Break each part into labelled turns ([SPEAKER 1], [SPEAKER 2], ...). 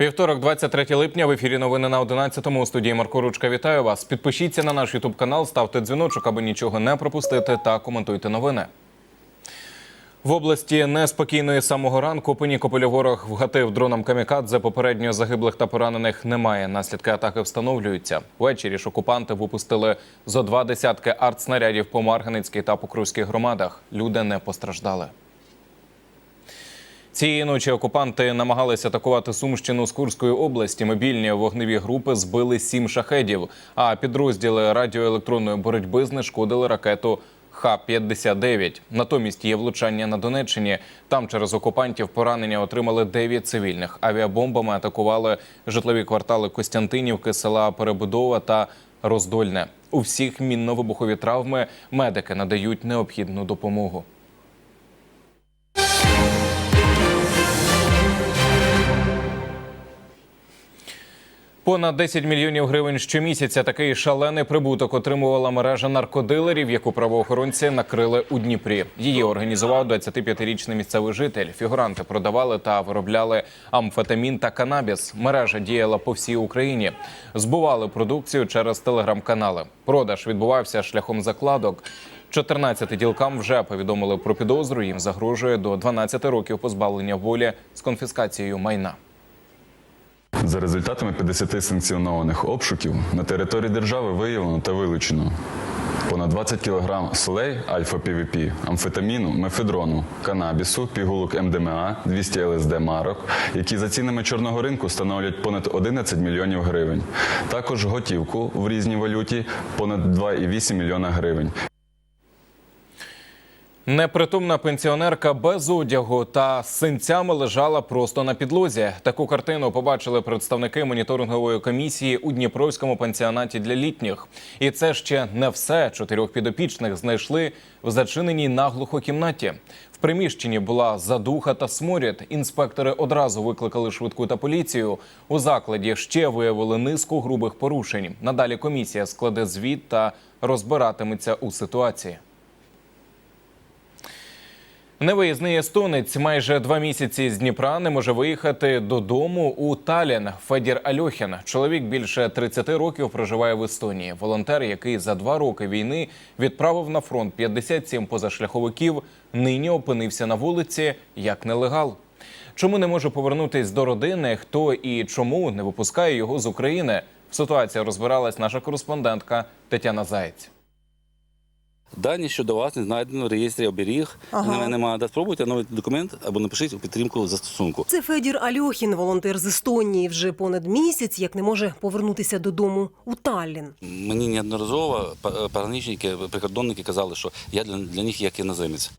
[SPEAKER 1] Вівторок, 23 липня, в ефірі новини на 11-му. У студії Марко Ручка. Вітаю вас. Підпишіться на наш Ютуб канал, ставте дзвіночок, аби нічого не пропустити, та коментуйте новини. В області неспокійної самого ранку по Нікополю ворог вгатив дроном камікадзе. Попередньо загиблих та поранених немає. Наслідки атаки встановлюються. Ввечері ж окупанти випустили зо два десятки артснарядів по Марганецькій та Покровській громадах. Люди не постраждали. Цієї ночі окупанти намагалися атакувати Сумщину з Курської області. Мобільні вогневі групи збили сім шахедів. А підрозділи радіоелектронної боротьби знешкодили ракету Х-59. Натомість є влучання на Донеччині. Там через окупантів поранення отримали 9 цивільних. Авіабомбами атакували житлові квартали Костянтинівки, села Перебудова та Роздольне. У всіх мінно-вибухові травми медики надають необхідну допомогу. Понад 10 мільйонів гривень щомісяця такий шалений прибуток отримувала мережа наркодилерів, яку правоохоронці накрили у Дніпрі. Її організував 25-річний місцевий житель. Фігуранти продавали та виробляли амфетамін та канабіс. Мережа діяла по всій Україні. Збували продукцію через телеграм-канали. Продаж відбувався шляхом закладок. 14 ділкам вже повідомили про підозру. Їм загрожує до 12 років позбавлення волі з конфіскацією майна.
[SPEAKER 2] За результатами 50 санкціонованих обшуків на території держави виявлено та вилучено понад 20 кг солей альфа-ПВП, амфетаміну, мефедрону, канабісу, пігулок МДМА, 200 ЛСД марок, які за цінами чорного ринку становлять понад 11 мільйонів гривень. Також готівку в різній валюті понад 2,8 мільйона гривень.
[SPEAKER 1] Непритомна пенсіонерка без одягу та з синцями лежала просто на підлозі. Таку картину побачили представники моніторингової комісії у Дніпровському пансіонаті для літніх. І це ще не все. Чотирьох підопічних знайшли в зачиненій наглухо кімнаті. В приміщенні була задуха та сморід. Інспектори одразу викликали швидку та поліцію. У закладі ще виявили низку грубих порушень. Надалі комісія складе звіт та розбиратиметься у ситуації. Невиїзний естонець майже два місяці з Дніпра не може виїхати додому у Талін. Федір Альохін. Чоловік більше 30 років проживає в Естонії. Волонтер, який за два роки війни відправив на фронт 57 позашляховиків, нині опинився на вулиці як нелегал. Чому не може повернутись до родини? Хто і чому не випускає його з України? В ситуації розбиралась наша кореспондентка Тетяна Заєць.
[SPEAKER 3] Дані щодо вас не знайдено в реєстрі оберіг.
[SPEAKER 4] Ага.
[SPEAKER 3] Немає. Да, спробуйте новий документ або напишіть у підтримку застосунку.
[SPEAKER 4] Це Федір Альохін, волонтер з Естонії, вже понад місяць, як не може повернутися додому у Таллін.
[SPEAKER 3] Мені неодноразово пограничники, прикордонники казали, що я для, для них як іноземець.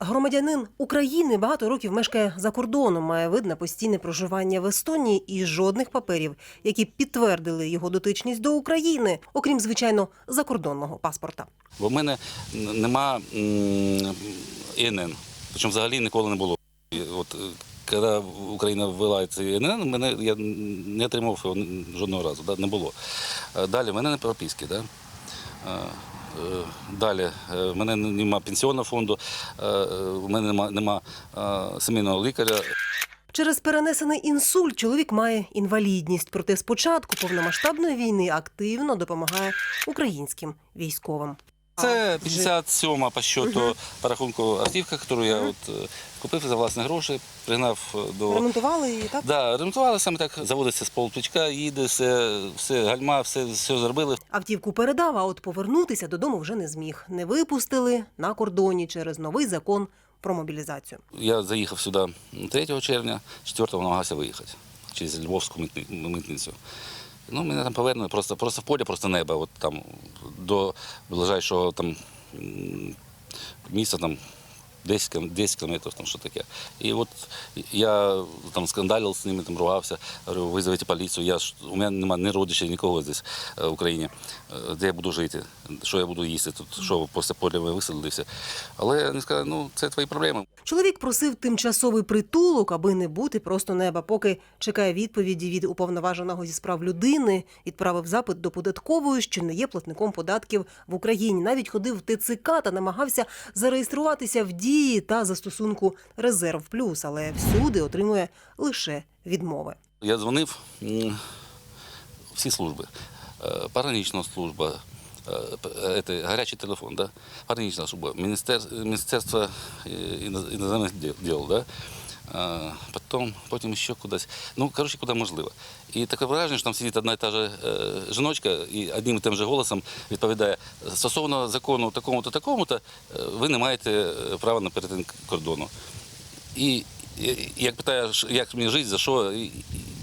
[SPEAKER 4] Громадянин України багато років мешкає за кордоном, має вид на постійне проживання в Естонії і жодних паперів, які підтвердили його дотичність до України, окрім звичайно закордонного паспорта.
[SPEAKER 3] Бо в мене нема ІНН, причому взагалі ніколи не було. От е, коли Україна ввела цей ІНН, мене я не отримав жодного разу, да, не було. Е, Далі в мене не прописки, да? Е, Далі, е, в мене немає пенсіонного фонду, е, в мене нема, нема сімейного лікаря.
[SPEAKER 4] Через перенесений інсульт чоловік має інвалідність, проте спочатку повномасштабної війни активно допомагає українським військовим.
[SPEAKER 3] Це
[SPEAKER 4] А, вже-
[SPEAKER 3] 57 по счету по рахунку автівка, яку я от, е, купив за власні гроші, пригнав е, до.
[SPEAKER 4] Ремонтували її, так?
[SPEAKER 3] Да, ремонтували саме так, заводиться з полтичка, їде, все, все гальма, все, все зробили.
[SPEAKER 4] Автівку передав, а от повернутися додому вже не зміг. Не випустили на кордоні через новий закон про мобілізацію.
[SPEAKER 3] Я заїхав сюди 3 червня, 4-го намагався виїхати через Львовську митницю. Ну, мене там повернули просто, просто в полі, просто небо, от там до ближайшого там міста там 10, км 10 кілометрів, там що таке. І от я там скандалив з ними, там ругався, говорю, визовите поліцію, я ж, у мене немає ні родичів, нікого здесь е, в Україні. Е, Де я буду жити, що я буду їсти тут, що після поля ви висадили. Але вони сказали, ну це твої проблеми.
[SPEAKER 4] Чоловік просив тимчасовий притулок, аби не бути просто неба. Поки чекає відповіді від уповноваженого зі справ людини, відправив запит до податкової, що не є платником податків в Україні. Навіть ходив в ТЦК та намагався зареєструватися в дії та застосунку Резерв Плюс, але всюди отримує лише відмови.
[SPEAKER 3] Я дзвонив всі служби. паранічна служба, е, е, гарячий телефон, да? паранічна служба, Міністерство, е, іноземних діл да? Е, потім, ще кудись. Ну, коротше, куди можливо. І таке враження, що там сидить одна і та же е, жіночка і одним і тим же голосом відповідає, стосовно закону такому-то, такому-то, е, ви не маєте е, права на перетин кордону. І як питає, як мені жити, за що,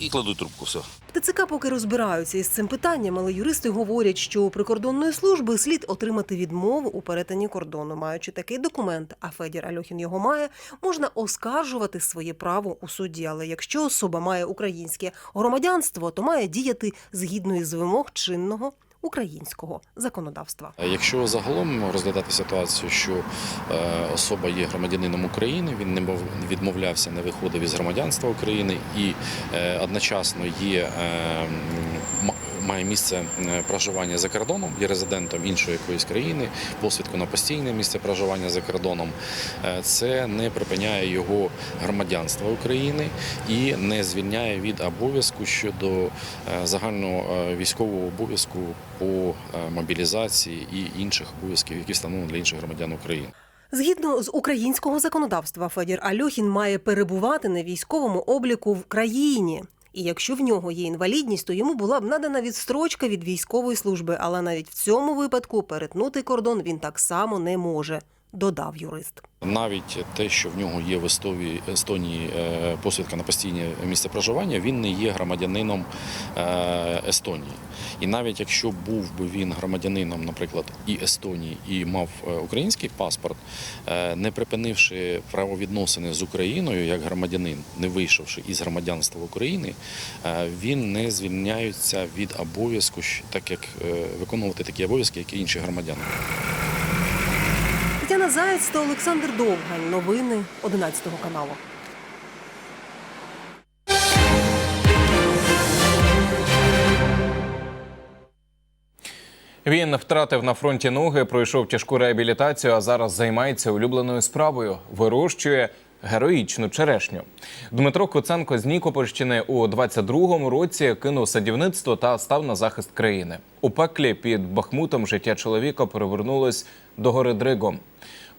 [SPEAKER 3] і, кладуть трубку, все.
[SPEAKER 4] ТЦК поки розбираються із цим питанням, але юристи говорять, що у прикордонної служби слід отримати відмову у перетині кордону. Маючи такий документ, а Федір Альохін його має, можна оскаржувати своє право у суді. Але якщо особа має українське громадянство, то має діяти згідно із вимог чинного українського законодавства.
[SPEAKER 5] Якщо загалом розглядати ситуацію, що е, особа є громадянином України, він не мов- відмовлявся, не виходив із громадянства України і е, одночасно є е, має місце е, проживання за кордоном, є резидентом іншої якоїсь країни, посвідку на постійне місце проживання за кордоном, е, це не припиняє його громадянства України і не звільняє від обов'язку щодо е, загального військового обов'язку по мобілізації і інших обов'язків, які встановлені для інших громадян України.
[SPEAKER 4] Згідно з українського законодавства, Федір Альохін має перебувати на військовому обліку в країні. І якщо в нього є інвалідність, то йому була б надана відстрочка від військової служби, але навіть в цьому випадку перетнути кордон він так само не може, додав юрист.
[SPEAKER 5] Навіть те, що в нього є в Естонії е, посвідка на постійне місце проживання, він не є громадянином е, Естонії. І навіть якщо був би він громадянином, наприклад, і Естонії, і мав е, український паспорт, не припинивши правовідносини з Україною як громадянин, не вийшовши із громадянства України, він не звільняється від обов'язку, так як виконувати такі обов'язки, як і інші громадяни.
[SPEAKER 4] Заєць та Олександр Довгань. Новини 11 каналу.
[SPEAKER 1] Він втратив на фронті ноги, пройшов тяжку реабілітацію, а зараз займається улюбленою справою вирощує героїчну черешню. Дмитро Коценко з Нікопольщини у 22-му році кинув садівництво та став на захист країни. У пеклі під Бахмутом життя чоловіка перевернулось до гори Дригом.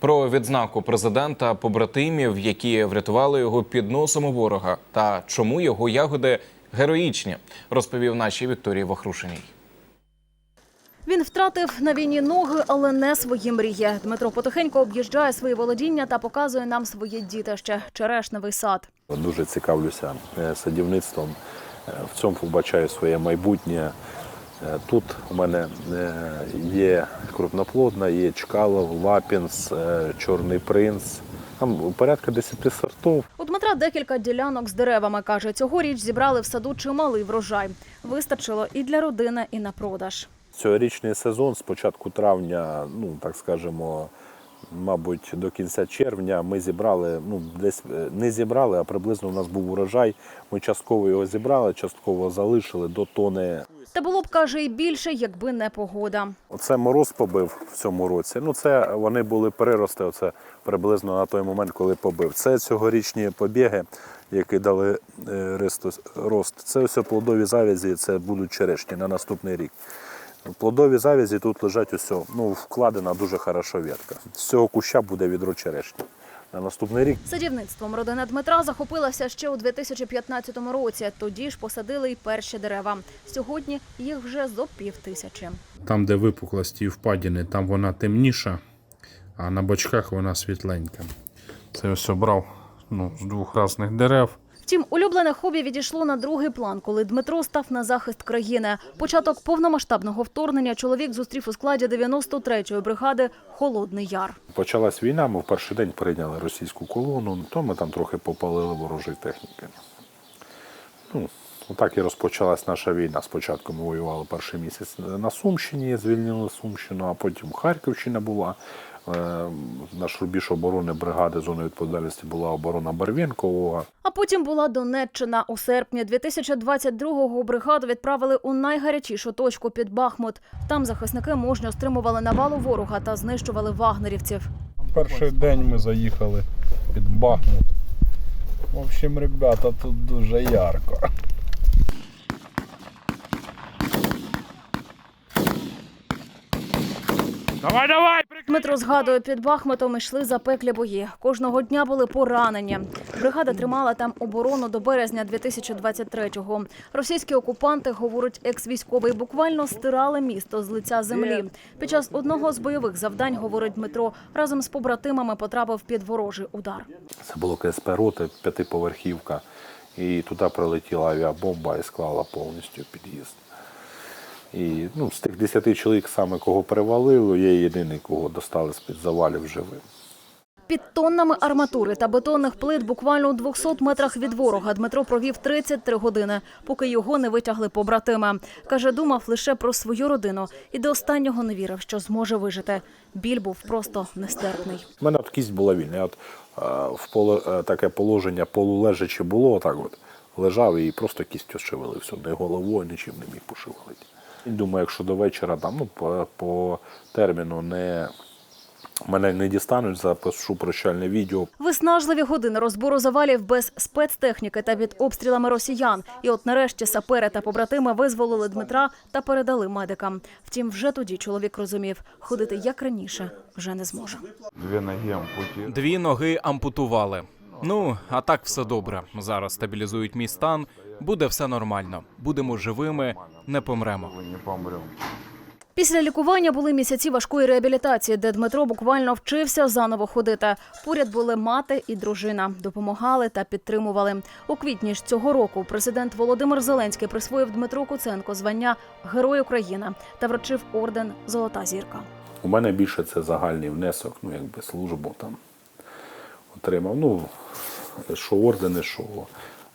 [SPEAKER 1] Про відзнаку президента побратимів, які врятували його під носом у ворога, та чому його ягоди героїчні, розповів нашій Вікторії Вахрушиній.
[SPEAKER 6] Він втратив на війні ноги, але не свої мрії. Дмитро потихеньку об'їжджає свої володіння та показує нам своє дітище – черешневий сад.
[SPEAKER 7] Дуже цікавлюся е, садівництвом. Е, В цьому побачаю своє майбутнє. Е, Тут у мене е, є крупноплодна, є Чкалов, Лапінс, е, Чорний принц. Там порядка 10 сортів.
[SPEAKER 6] У Дмитра декілька ділянок з деревами. Каже, цьогоріч зібрали в саду чималий врожай. Вистачило і для родини, і на продаж.
[SPEAKER 7] Цьогорічний сезон з початку травня, ну так скажемо, мабуть, до кінця червня ми зібрали, ну десь е, не зібрали, а приблизно у нас був урожай. Ми частково його зібрали, частково залишили до тони
[SPEAKER 6] Та було б, каже, і більше, якби не погода.
[SPEAKER 7] Оце мороз побив в цьому році. Ну, це вони були прирости, оце приблизно на той момент, коли побив. Це цьогорічні побіги, які дали е, рост. Це все плодові завязі, це будуть черешні на наступний рік. Плодові завязі тут лежать усе. Ну, вкладена дуже хороша ветка. З цього куща буде відро черешні. На наступний рік
[SPEAKER 6] Садівництвом родина Дмитра захопилася ще у 2015 році. Тоді ж посадили й перші дерева. Сьогодні їх вже зо пів тисячі.
[SPEAKER 8] Там, де випуклості і впадіни, там вона темніша, а на бочках вона світленька. Це ось обрав ну, з двох різних дерев.
[SPEAKER 6] Втім, улюблене хобі відійшло на другий план, коли Дмитро став на захист країни. Початок повномасштабного вторгнення чоловік зустрів у складі 93-ї бригади Холодний Яр.
[SPEAKER 7] почалась війна, ми в перший день прийняли російську колону, то ми там трохи попалили ворожої техніки. Ну, отак і розпочалась наша війна. Спочатку ми воювали перший місяць на Сумщині, звільнили Сумщину, а потім Харківщина була. Е, Наш рубіж оборони бригади зони відповідальності була оборона Барвінкового.
[SPEAKER 6] А потім була Донеччина. У серпні 2022-го бригаду відправили у найгарячішу точку під Бахмут. Там захисники мужньо стримували навалу ворога та знищували вагнерівців.
[SPEAKER 8] Перший день ми заїхали під Бахмут. В общем, ребята, тут дуже ярко.
[SPEAKER 6] Дмитро згадує, під Бахмутом йшли запеклі бої. Кожного дня були поранені. Бригада тримала там оборону до березня 2023-го. Російські окупанти, говорить екс-військовий, буквально стирали місто з лиця землі. Під час одного з бойових завдань, говорить Дмитро, разом з побратимами потрапив під ворожий удар.
[SPEAKER 7] Це було КСП роти, п'ятиповерхівка. І туди прилетіла авіабомба і склала повністю під'їзд. І ну, з тих 10 чоловік, саме кого перевалило, я єдиний, кого достали з-під завалів живим.
[SPEAKER 6] Під тоннами арматури та бетонних плит буквально у 200 метрах від ворога Дмитро провів 33 години, поки його не витягли побратими. Каже, думав лише про свою родину і до останнього не вірив, що зможе вижити. Біль був просто нестерпний.
[SPEAKER 7] У мене от кість була вільна. Я от, е, в поле, е, таке положення полулежачи було, отак от лежав і просто кістю шевелився. Не головою, нічим не міг пошевелити. Думаю, якщо до вечора там, ну, по, по терміну не, мене не дістануть, запишу прощальне відео,
[SPEAKER 6] Виснажливі години розбору завалів без спецтехніки та під обстрілами росіян. І от нарешті сапери та побратими визволили Дмитра та передали медикам. Втім, вже тоді чоловік розумів, ходити як раніше вже не зможе.
[SPEAKER 2] Дві ноги ампуті.
[SPEAKER 1] Дві ноги ампутували. Ну, а так все добре. Зараз стабілізують мій стан. Буде все нормально. Будемо живими, не помремо.
[SPEAKER 6] Після лікування були місяці важкої реабілітації, де Дмитро буквально вчився заново ходити. Поряд були мати і дружина, допомагали та підтримували. У квітні ж цього року президент Володимир Зеленський присвоїв Дмитру Куценко звання Герой України та вручив орден Золота зірка.
[SPEAKER 7] У мене більше це загальний внесок, ну якби службу там отримав. Ну, що ордени, що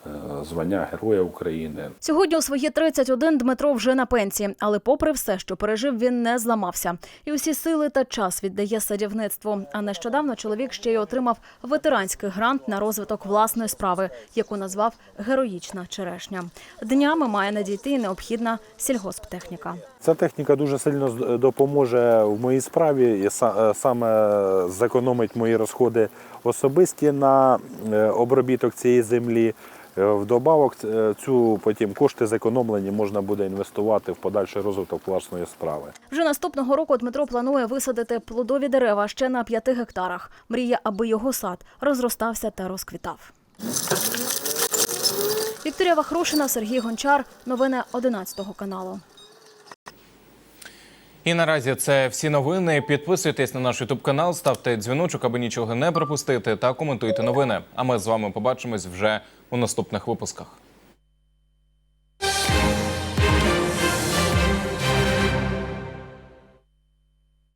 [SPEAKER 7] е, звання Героя України.
[SPEAKER 6] Сьогодні у свої 31 Дмитро вже на пенсії, але попри все, що пережив, він не зламався. І усі сили та час віддає садівництву. А нещодавно чоловік ще й отримав ветеранський грант на розвиток власної справи, яку назвав Героїчна черешня. Днями має надійти і необхідна сільгосптехніка.
[SPEAKER 7] Ця техніка дуже сильно з- допоможе в моїй справі і е, саме зекономить мої розходи особисті на е, обробіток цієї землі. Е, Вдобавок е, цю потім кошти зекономлені можна буде інвестувати в подальший розвиток власної справи.
[SPEAKER 6] Вже наступного року Дмитро планує висадити плодові дерева ще на п'яти гектарах. Мріє, аби його сад розростався та розквітав. Вікторія Вахрушина, Сергій Гончар. Новини 11 каналу.
[SPEAKER 1] І наразі це всі новини. Підписуйтесь на наш ютуб канал, ставте дзвіночок, аби нічого не пропустити, та коментуйте новини. А ми з вами побачимось вже у наступних випусках.